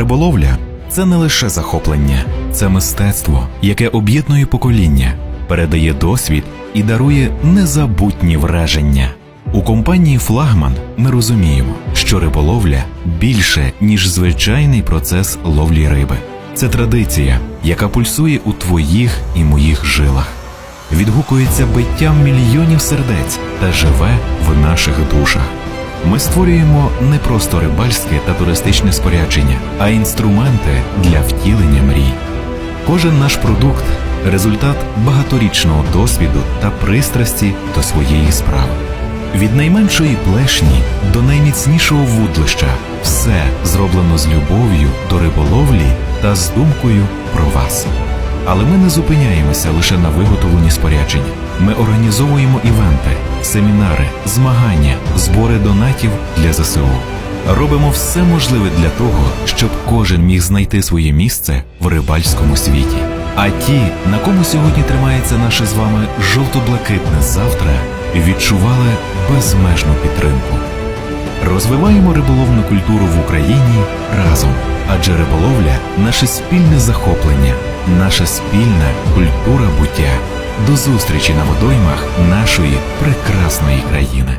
Риболовля це не лише захоплення, це мистецтво, яке об'єднує покоління, передає досвід і дарує незабутні враження. У компанії Флагман ми розуміємо, що риболовля більше, ніж звичайний процес ловлі риби. Це традиція, яка пульсує у твоїх і моїх жилах, відгукується биттям мільйонів сердець та живе в наших душах. Ми створюємо не просто рибальське та туристичне спорядження, а інструменти для втілення мрій. Кожен наш продукт результат багаторічного досвіду та пристрасті до своєї справи. Від найменшої плешні до найміцнішого вудлища все зроблено з любов'ю до риболовлі та з думкою про вас. Але ми не зупиняємося лише на виготовленні спорядження. Ми організовуємо івенти, семінари, змагання, збори донатів для ЗСУ. Робимо все можливе для того, щоб кожен міг знайти своє місце в рибальському світі. А ті, на кому сьогодні тримається наше з вами жовто-блакитне завтра, відчували безмежну підтримку. Розвиваємо риболовну культуру в Україні разом, адже риболовля наше спільне захоплення, наша спільна культура буття. До зустрічі на водоймах нашої прекрасної країни.